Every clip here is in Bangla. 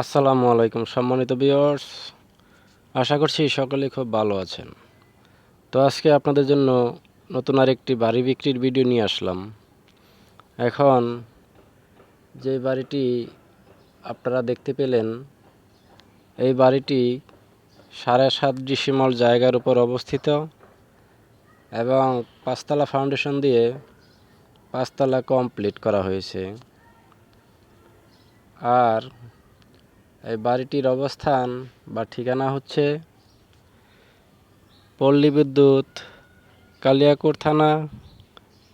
আসসালামু আলাইকুম সম্মানিত বিয়ার্স আশা করছি সকলে খুব ভালো আছেন। তো আজকে আপনাদের জন্য নতুন আরেকটি বাড়ি বিক্রির ভিডিও নিয়ে আসলাম। এখন যে বাড়িটি আপনারা দেখতে পেলেন, এই বাড়িটি সাড়ে সাত ডিসিমল জায়গার উপর অবস্থিত এবং পাঁচতলা ফাউন্ডেশন দিয়ে পাঁচতলা কমপ্লিট করা হয়েছে। আর এই বাড়িটির অবস্থান বা ঠিকানা হচ্ছে পল্লী বিদ্যুৎ কালিয়াকুর থানা,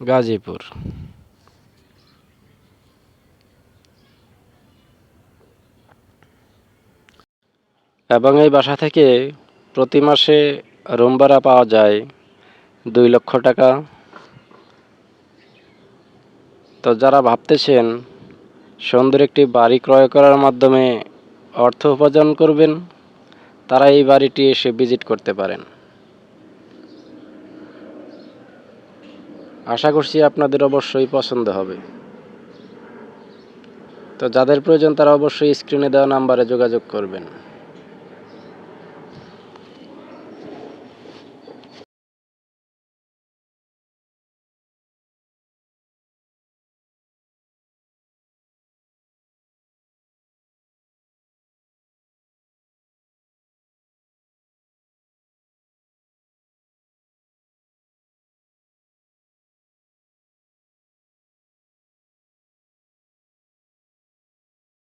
গাজীপুর। এবং এই বাসা থেকে প্রতি মাসে রুম ভাড়া পাওয়া যায় দুই লক্ষ টাকা। তো যারা ভাবতেছেন সুন্দর একটি বাড়ি ক্রয় করার মাধ্যমে অর্থ উপার্জন করবেন, তারা এই বাড়িটি এসে ভিজিট করতে পারেন। আশা করছি আপনাদের অবশ্যই পছন্দ হবে। তো যাদের প্রয়োজন তারা অবশ্যই স্ক্রিনে দেওয়া নাম্বারে যোগাযোগ করবেন।